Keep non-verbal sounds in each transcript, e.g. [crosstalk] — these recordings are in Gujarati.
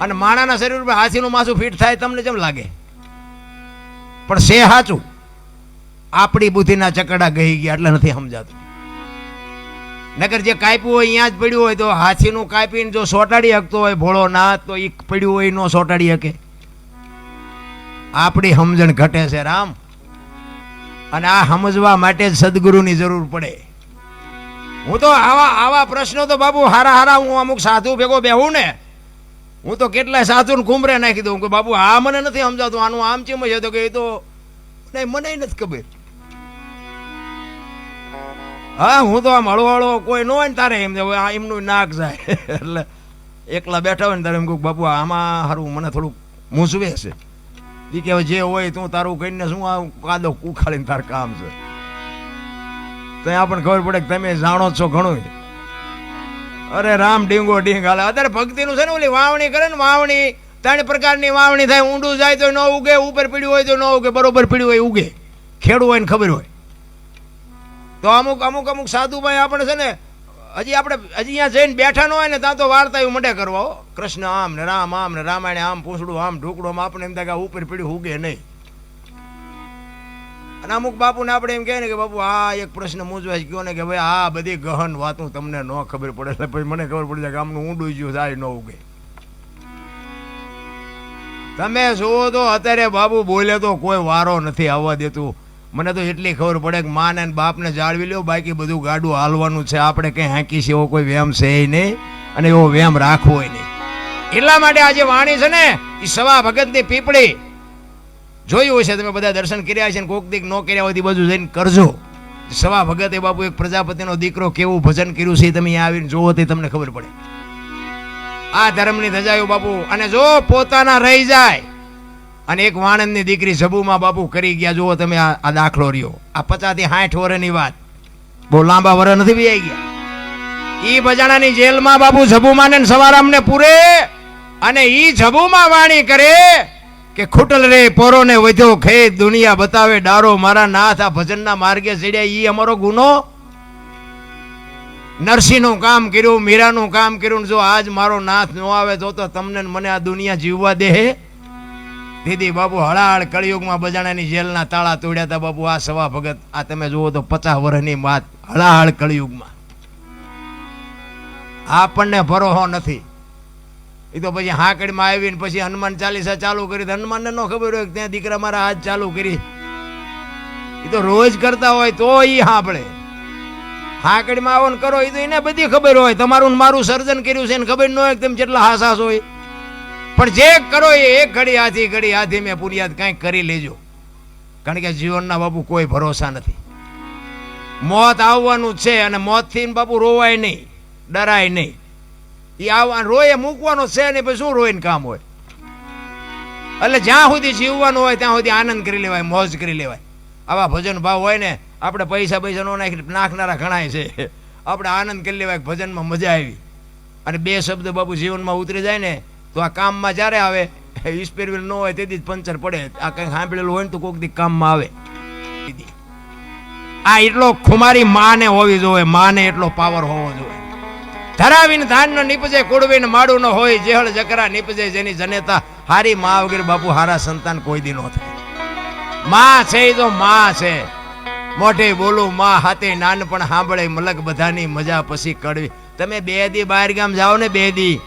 અને માણાના શરીર ઉપર હાથીનું માથું ફીટ થાય તમને જેમ લાગે. પણ સે સાચું. આપણી બુદ્ધિના ચકડા ગઈ ગયા એટલે નથી સમજાતું. નગર જે કાપ્યું હોય અહીંયા જ પડ્યું હોય તો હાથીનું કાપીને જો સોટાડી શકતો હોય ભોળો ના તો એ પડ્યું હોય ન સોટાડી શકે આપણી સમજણ ઘટે છે રામ. અને આ સમજવા માટે જ સદગુરુની જરૂર પડે. હું તો આવા આવા પ્રશ્નો તો બાબુ હારા હારા હું અમુક સાધુ ભેગો બેહું ને હું તો કેટલાય સાધુને કુંભરે નાખી દઉં કે બાબુ આ મને નથી સમજાતું, આનું આમ ચેમ છે? તો કે એ તો નહીં, મને નથી ખબર. હા, હું તો આમ હળવો કોઈ ન હોય ને તારે એમ આ એમનું નાક જાય. [laughs] એટલે એકલા બેઠા હોય ને તારે એમ કહું બાપુ, આમાં સારું મને થોડુંક મૂંઝવે છે. એ કે જે હોય તું તારું કહીને શું આ કાદો ઉખાડીને તાર કામ છે? તો આપણને ખબર પડે કે તમે જાણો છો ઘણું અરે રામ ડીંગો ડીંગ હાલે. અત્યારે ભક્તિનું છે ને ઓલી વાવણી કરે ને વાવણી, ત્રણ પ્રકારની વાવણી થાય. ઊંડું જાય તો ન ઉગે, ઉપર પીડ્યું હોય તો ન ઉગે, બરોબર પીડ્યું હોય ઉગે. ખેડું હોય ને ખબર હોય. તો અમુક અમુક અમુક સાધુભાઈ આપણે છે ને, હજી આપણે, હજી અહીંયા જઈને બેઠા ન હોય ને, ત્યાં તો વાર્તા એવું મંડે કરવા કૃષ્ણ આમ ને રામ, આમ ને રામાયણ, આમ પૂછડું, આમ ઢોકડું આમ આપણે એમ થાય કે ઉપર પીડ્યું ઉગે નહીં. અને અમુક બાપુને આપણે એમ કહે ને કે બાપુ, આ એક પ્રશ્ન મૂંઝવાય ગયો ને કે ભાઈ, આ બધી ગહન વાતો તમને ન ખબર પડે. એટલે પછી મને ખબર પડી જાય કે આમનું ઊંડું ગયું થાય ન ઉગે. તમે જુઓ તો અત્યારે બાબુ બોલે તો કોઈ વારો નથી આવવા દેતું. મને તો એટલી ખબર પડે કે માને અને બાપને જાળવી લ્યો, બાકી બધું ગાડું હાલવાનું છે. આપણે કંઈ હાંકી છે એવો કોઈ વ્યામ છે નહીં અને એવો વ્યામ રાખવો નહીં. એટલા માટે આજે વાણી છે ને એ સવા ભગતની પીપળી. જોયું હશે તમે બધા દર્શન કર્યા છે કોક દીક ન કર્યા હોય બધું જઈને કરજો. સવા ભગતે બાપુ એક પ્રજાપતિનો દીકરો કેવું ભજન કર્યું છે તમે અહીંયા આવીને જોવો તે તમને ખબર પડે. આ ધર્મની ધજાયું બાપુ, અને જો પોતાના રહી જાય, અને એક વાણંદની દીકરી જબુમાં બાપુ કરી ગયા, જુઓ તમે આ દાખલો રહ્યો. આ પચાસથી સાઠ વર્ષની વાત. બહુ લાંબા વર્ષ નથી બી ગયા. ઈ બજાણાની જેલમાં બાપુ જબુમાને સવારામને પૂરે, અને ઈ જબુમાં વાણી કરે કે ખૂટલ રે પોરોને વધ્યો ખેત દુનિયા બતાવે ડારો, મારા નાથ આ ભજનના માર્ગે ચડ્યા, ઈ અમારો ગુનો? નરસિંહનું કામ કર્યું, મીરાનું કામ કર્યું જો આજ મારો નાથ ન આવે, તો તો તમને મને આ દુનિયા જીવવા દે, હે? દીદી બાબુ હળાહળ કળિયુગમાં બજાણાની જેલના તાળા તોડ્યા હતા બાબુ આ સવા ભગત, આ તમે જુઓ તો પચાસ વર્ષની વાત હળાહળ કળિયુગમાં. આપણને ભરોહો નથી. એ તો પછી હાકડીમાં આવીને પછી હનુમાન ચાલીસા ચાલુ કરી હનુમાનને ન ખબર હોય ત્યાં દીકરા મારા હાથ ચાલુ કરી. એ તો રોજ કરતા હોય તો એ સાંભળે હાકડીમાં આવો ને કરો એ તો એને બધી ખબર હોય. તમારું મારું સર્જન કર્યું છે એને ખબર ન હોય તેમ જેટલા હાસાસ હોય. પણ જે કરો એ એક ઘડી હાથી ઘડી હાથી મેં પુરિયાદ કંઈક કરી લેજો. કારણ કે જીવનના બાપુ કોઈ ભરોસા નથી. મોત આવવાનું છે અને મોતથી બાપુ રોવાય નહીં, ડરાય નહીં. એ આવવા રોય મૂકવાનો છે ને પછી શું રોઈને કામ હોય? એટલે જ્યાં સુધી જીવવાનું હોય ત્યાં સુધી આનંદ કરી લેવાય, મોજ કરી લેવાય. આવા ભજન ભાવ હોય ને, આપણે પૈસા પૈસા નો નાખી, નાખનારા ઘણાય છે. આપણે આનંદ કરી લેવાય, ભજનમાં મજા આવી. અને બે શબ્દ બાપુ જીવનમાં ઉતરી જાય ને, તો આ કામમાં જ્યારે આવે સ્પેર ન હોય તેથી જ પંચર પડે. આ કંઈક સાંભળેલું હોય ને તો કોઈક દી કામમાં આવે. આ એટલો ખુમારી માને હોવી જોઈએ, માને એટલો પાવર હોવો જોઈએ. ધરાવીને ધાન ન નીપજે કુડવીને માડું ન હોય, જેહળ જકરા નીપજે, જેની જનેતા હારી મા વગેરે બાપુ, હારા સંતાન કોઈ દી નો થાય. માં છે તો માં છે. મોઢે બોલું, માં હાથે નાનપણ સાંભળે, મલક બધાની મજા પછી કડવી. તમે બે દી બહાર ગામ જાઓ ને બે દી,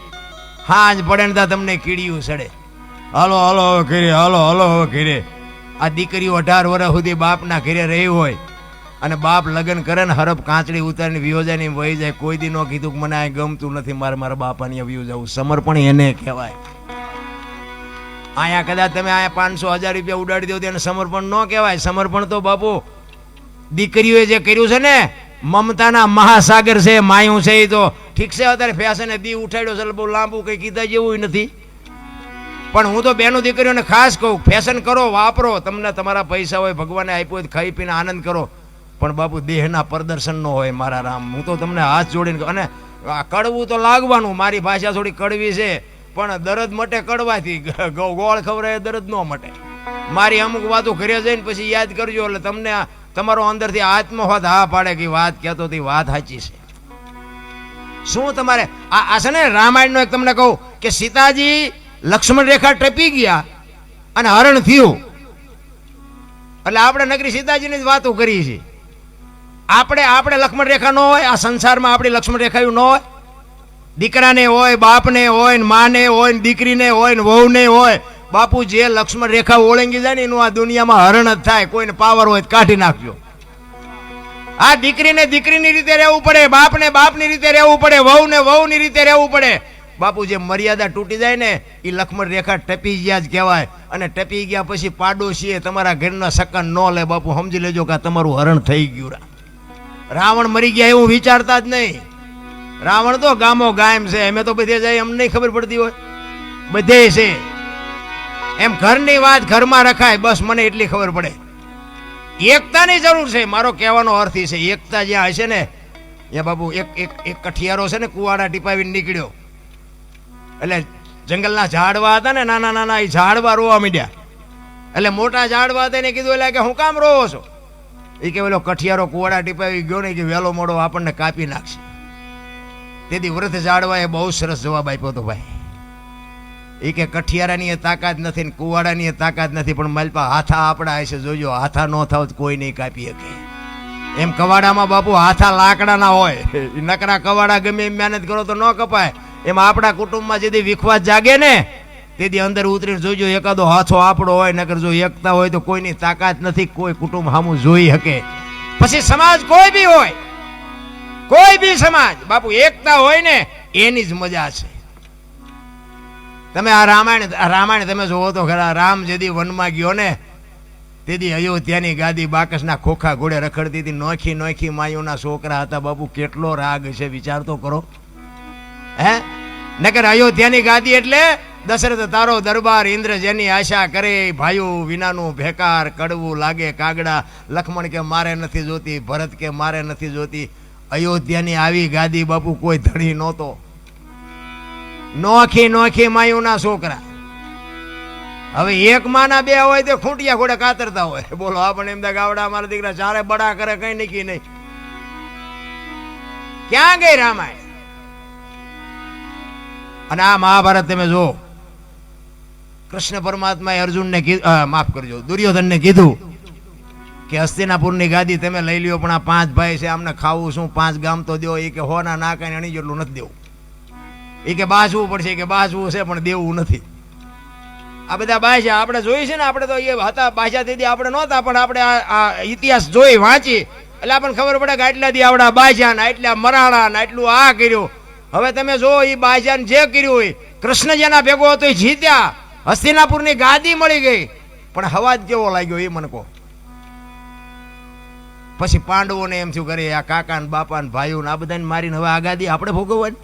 હાજ પડે ને તમને કીડીયું સડે. હલો હલો ઘરે, હલો હલો ઘરે. આ દીકરીઓ અઢાર વર્ષ સુધી બાપના ઘરે રહી હોય. અને બાપ લગ્ન કરે ને હરફ કાંચડી ઉતારીને વિયોજાની વહી જાય. કોઈ દી ન કીધું કે મને આ ગમતું નથી, મારે મારા બાપાની વ્યૂ જવું સમર્પણ એને કહેવાય. અહીંયા કદાચ તમે અહીંયા પાંચસો હજાર રૂપિયા ઉડાડી દો તેને સમર્પણ ન કહેવાય. સમર્પણ તો બાપુ, દીકરીઓએ જે કર્યું છે ને, મમતાના મહાસાગર છે, માયું છે એ તો. ઠીક છે, અત્યારે ફેશને દી ઉઠાડ્યો છે બહુ લાંબુ કંઈ કીધા જેવું નથી. પણ હું તો બેનો દીકરીઓને ખાસ કહું, ફેશન કરો, વાપરો. તમને તમારા પૈસા હોય, ભગવાને આપ્યો હોય ખાઈ પીને આનંદ કરો. પણ બાપુ, દેહના પ્રદર્શન ન હોય મારા રામ. હું તો તમને હાથ જોડીને અને કડવું તો લાગવાનું, મારી ભાષા થોડી કડવી છે, પણ દરદ મટે કડવાથી. ગોળ ખવડાવે દરદ ન મટે. મારી અમુક વાતો ઘરે જઈને પછી યાદ કરજો, એટલે તમને તમારો અંદરથી આત્મહોત હા પાડે કે વાત કહેતો હતી વાત સાચી છે. શું તમારે, આ આ છે ને રામાયણનો એક તમને કહું કે સીતાજી લક્ષ્મણ રેખા ટપી ગયા અને હરણ થયું. એટલે આપણે નગરી સીતાજીની જ વાતો કરીએ છીએ. આપણે આપણે લક્ષ્મણ રેખા ન હોય, આ સંસારમાં આપણી લક્ષ્મણ રેખાયું ન હોય. દીકરાને હોય, બાપને હોય, ને માને હોય, ને દીકરીને હોય, ને વહુને હોય. બાપુ જે લક્ષ્મણ રેખા ઓળંગી જાય ને એનું આ દુનિયામાં હરણ જ થાય, કોઈને પાવર હોય કાઢી નાખજો. આ દીકરીને દીકરીની રીતે રહેવું પડે, બાપને બાપની રીતે રહેવું પડે, વહુને વહુની રીતે રહેવું પડે. બાપુ જે મર્યાદા તૂટી જાય ને એ લક્ષ્મણ રેખા ટપી ગયા જ કહેવાય. અને ટપી ગયા પછી પાડોશીએ તમારા ઘરના સકન ન લે, બાપુ સમજી લેજો કે તમારું હરણ થઈ ગયું રા. રાવણ મરી ગયા એવું વિચારતા જ નહીં. રાવણ તો ગામો ગાયમ છે, અમે તો બધે જાય અમને નહીં ખબર પડતી હોય. બધે છે. એમ ઘરની વાત ઘરમાં રખાય, બસ મને એટલી ખબર પડે. એકતાની જરૂર છે, મારો કહેવાનો અર્થ છે, એકતા જ્યાં હશે ને એ બાબુ એક એક એક કઠિયારો છે ને, કુવાડા ટીપાવીને નીકળ્યો. એટલે જંગલના ઝાડવા હતા ને, નાના નાના, એ ઝાડવા રોવા મીડ્યા. એટલે મોટા ઝાડવા હતા એને કીધું, એટલે કે હું કામ રોવો છો? એ કે પેલો કઠિયારો કુવાડા ટીપાવી ગયો ને કે વહેલો મોડો આપણને કાપી નાખશે. તેથી વ્રત ઝાડવાએ બહુ સરસ જવાબ આપ્યો હતો ભાઈ. એ કે કઠિયારાની એ તાકાત નથી ને કુવાડાની એ તાકાત નથી, પણ માલપા હાથા આપણા હશે, જોજો, હાથા ન થાવ કોઈ નહીં કાપી શકે. એમ કવાડામાં બાપુ હાથા લાકડાના હોય. નકરા કવાડા ગમે એમ મહેનત કરો તો ન કપાય. એમાં આપણા કુટુંબમાં જેથી વિખવાદ જાગે ને તેથી અંદર ઉતરીને જોજો, એકાદો હાથો આપણો હોય, નકર જો એકતા હોય તો કોઈની તાકાત નથી, કોઈ કુટુંબ સામું જોઈ શકે. પછી સમાજ કોઈ બી હોય, કોઈ બી સમાજ, બાપુ એકતા હોય ને, એની જ મજા છે. તમે આ રામાયણ રામાયણ તમે જોવો તો ખરા, રામ જેદી વનમાં ગયો ને, તેથી અયોધ્યાની ગાદી બાકસના ખોખા ઘોડે રખડતી હતી, નોખી નોખી માયુના છોકરા હતા, બાપુ કેટલો રાગ છે, વિચાર તો કરો. હે? નકર અયોધ્યાની ગાદી એટલે દશરથ તારો દરબાર ઇન્દ્ર જેની આશા કરે, ભાઈઓ વિનાનું ભેકાર કડવું લાગે, કાગડા લખમણ કે મારે નથી જોતી, ભરત કે મારે નથી જોતી. અયોધ્યાની આવી ગાદી બાપુ કોઈ ધણી નહોતો. નોખી નોખી માયુના છોકરા. હવે એક માના બે હોય તો ખૂંટિયા ખોડે કાતરતા હોય. બોલો આપણે એમ ગાવડા મારા દીકરા ચારે બડા કરે, કઈ નીકી નહીં. ક્યાં ગઈ રામાયણ? અને આ મહાભારત તમે જો કૃષ્ણ પરમાત્માએ અર્જુનને માફ કરજો, દુર્યોધનને કીધું કે હસ્તિનાપુરની ગાદી તમે લઈ લ્યો, પણ આ પાંચ ભાઈ છે, આમને ખાવું શું? પાંચ ગામ તો દો. એ કે હોના ના કાંઈ અણી જેટલું નથી દેવું. એ કે બાજવું પડશે કે બાજવું છે, પણ દેવું નથી. આ બધા બાજા આપણે જોઈ છે ને, આપણે તો એ હતા, બાજા દીદી આપણે નહોતા, પણ આપણે આ ઇતિહાસ જોઈ, વાંચી. એટલે આપણને ખબર પડે કે આટલા દી આવડા બાજા ને, આટલા મરાણા ને, આટલું આ કર્યું. હવે તમે જો એ બાજાને જે કર્યું હોય, કૃષ્ણ જેના ભેગો હતો એ જીત્યા. હસ્તિનાપુરની ગાદી મળી ગઈ. પણ હવાજ કેવો લાગ્યો એ મને કહો. પછી પાંડવોને એમ થયું કરે, આ કાકા ને બાપા ને ભાઈઓ ને આ બધાને મારીને હવે આ ગાદી આપણે ભોગવવાની?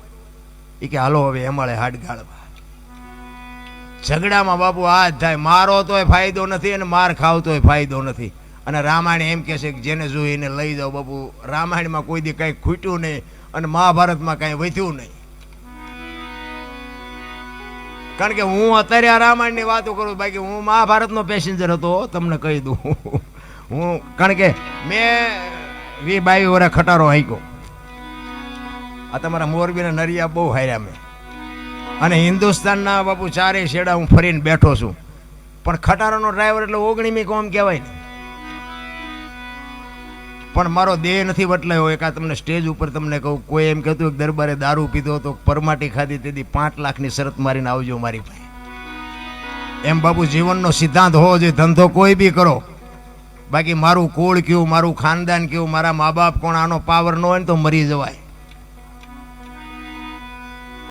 એ કે, હાલો, હવે એમાળે હાડ ગાળવા ઝઘડામાં બાપુ આ થાય, મારો તોય ફાયદો નથી અને માર ખાવતોય ફાયદો નથી. અને રામાયણ એમ કહે છે કે, જેને જોઈ એને લઈ જાઓ બાપુ. રામાયણમાં કોઈ દી કાંઈ ખૂટ્યું નહીં અને મહાભારતમાં કાંઈ વધ્યું નહીં. કારણ કે હું અત્યારે આ રામાયણની વાતો કરું બાકી હું મહાભારતનો પેસેન્જર હતો, તમને કહી દઉં. હું, કારણ કે મેં વી બાવી વરે ખટારો હાક્યો. આ તમારા મોરબીના નરિયા બહુ હાર્યા મેં. અને હિન્દુસ્તાનના બાપુ ચારે શેડા હું ફરીને બેઠો છું. પણ ખટારાનો ડ્રાઈવર એટલે ઓગણીમી કોમ કહેવાય ને. પણ મારો દેહ નથી બટલાયો એકા તમને સ્ટેજ ઉપર તમને કહું, કોઈ એમ કહેતું કે દરબારે દારૂ પીધો તો પરમાટી ખાધી, તેથી પાંચ લાખની શરત મારીને આવજો મારી પાસે. એમ બાપુ, જીવનનો સિદ્ધાંત હોવો જોઈએ, ધંધો કોઈ બી કરો. બાકી મારું કુળ કયું, મારું ખાનદાન કયું, મારા મા બાપ કોણ, આનો પાવર ન હોય ને તો મરી જવાય.